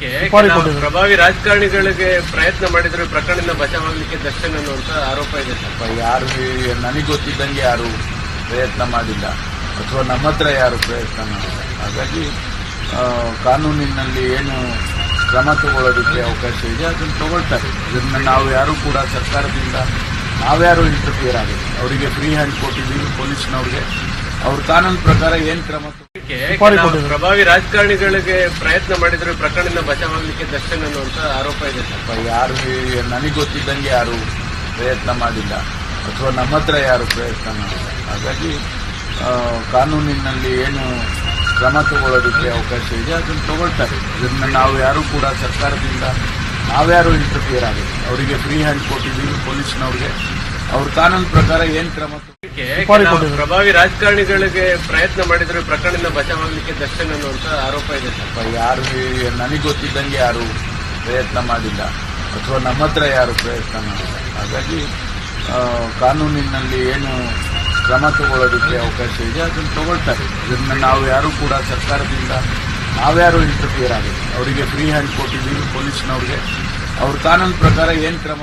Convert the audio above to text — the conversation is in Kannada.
ಸುಪಾರಿ ಪ್ರಭಾವಿ ರಾಜಕಾರಣಿಗಳಿಗೆ ಪ್ರಯತ್ನ ಮಾಡಿದ್ರೆ ಪ್ರಕರಣದಿಂದ ಬಚಾವಾಗಲಿಕ್ಕೆ ದರ್ಶನ್ ಅನ್ನುವಂತ ಆರೋಪ ಇದೆ. ಸರ್ ಯಾರು ನನಗೆ ಗೊತ್ತಿದ್ದಂಗೆ ಯಾರು ಪ್ರಯತ್ನ ಮಾಡಿಲ್ಲ? ಅಥವಾ ನಮ್ಮ ಹತ್ರ ಯಾರು ಪ್ರಯತ್ನ ಮಾಡಿಲ್ಲ? ಹಾಗಾಗಿ ಆ, ಕಾನೂನಿನಲ್ಲಿ ಏನು ಕ್ರಮ ತಗೊಳ್ಳೋದಕ್ಕೆ ಅವಕಾಶ ಇದೆ ಅದನ್ನು ತಗೊಳ್ತಾರೆ. ಇದನ್ನ ನಾವು ಯಾರು ಕೂಡ ಸರ್ಕಾರದಿಂದ ನಾವ್ಯಾರು ಇಂಟರ್ಫಿಯರ್ ಆಗಿದೆ ಅವರಿಗೆ ಫ್ರೀ ಹ್ಯಾಂಡ್ ಕೊಟ್ಟಿದ್ದೀವಿ ಪೊಲೀಸ್ನವ್ರಿಗೆ ಅವ್ರ ಕಾನೂನು ಪ್ರಕಾರ ಏನು ಕ್ರಮ ಕೊಟ್ಟಿದ್ರು ಪ್ರಭಾವಿ ರಾಜಕಾರಣಿಗಳಿಗೆ ಪ್ರಯತ್ನ ಮಾಡಿದ್ರೆ ಪ್ರಕರಣದ ಪ್ರಕರಣದಿಂದ ಬಚಾವಾಗಲಿಕ್ಕೆ ದರ್ಶನ್ ಅನ್ನುವಂತ ಆರೋಪ ಇದೆ. ಸರ್ ಯಾರು ನನಗೆ ಗೊತ್ತಿದ್ದಂಗೆ ಯಾರು ಪ್ರಯತ್ನ ಮಾಡಿಲ್ಲ? ಅಥವಾ ನಮ್ಮ ಹತ್ರ ಯಾರು ಪ್ರಯತ್ನ ಮಾಡಿಲ್ಲ? ಹಾಗಾಗಿ ಆ, ಕಾನೂನಿನಲ್ಲಿ ಏನು ಕ್ರಮ ತಗೊಳ್ಳೋದಕ್ಕೆ ಅವಕಾಶ ಇದೆ ಅದನ್ನು ತಗೊಳ್ತಾರೆ. ಇದನ್ನ ನಾವು ಯಾರು ಕೂಡ ಸರ್ಕಾರದಿಂದ ನಾವ್ಯಾರು ಇಂಟರ್ಫಿಯರ್ ಆಗಿದೆ ಅವರಿಗೆ ಫ್ರೀ ಹ್ಯಾಂಡ್ ಕೊಟ್ಟಿದ್ದೀವಿ ಪೊಲೀಸ್ನವ್ರಿಗೆ ಅವ್ರ ಕಾನೂನು ಪ್ರಕಾರ ಏನ್ ಕ್ರಮ ಪ್ರಭಾವಿ ರಾಜಕಾರಣಿಗಳಿಗೆ ಪ್ರಯತ್ನ ಮಾಡಿದ್ರೆ ಪ್ರಕರಣದಿಂದ ಬಚಾವಾಗಲಿಕ್ಕೆ ದರ್ಶನ ಅನ್ನುವಂತ ಆರೋಪ ಇದೆ. ಸರ್ ಯಾರು ನನಗೆ ಗೊತ್ತಿದ್ದಂಗೆ ಯಾರು ಪ್ರಯತ್ನ ಮಾಡಿಲ್ಲ? ಅಥವಾ ನಮ್ಮ ಹತ್ರ ಯಾರು ಪ್ರಯತ್ನ ಮಾಡಿಲ್ಲ? ಹಾಗಾಗಿ ಆ, ಕಾನೂನಿನಲ್ಲಿ ಏನು ಕ್ರಮ ತಗೊಳ್ಳೋದಕ್ಕೆ ಅವಕಾಶ ಇದೆ ಅದನ್ನು ತಗೊಳ್ತಾರೆ. ಇದನ್ನ ನಾವು ಯಾರು ಕೂಡ ಸರ್ಕಾರದಿಂದ ನಾವ್ಯಾರು ಇಂಟರ್ಫಿಯರ್ ಆಗಿದೆ ಅವರಿಗೆ ಫ್ರೀ ಹ್ಯಾಂಡ್ ಕೊಟ್ಟಿದ್ದೀವಿ ಪೊಲೀಸ್ನವ್ರಿಗೆ ಅವ್ರ ಕಾನೂನು ಪ್ರಕಾರ ಏನ್ ಕ್ರಮ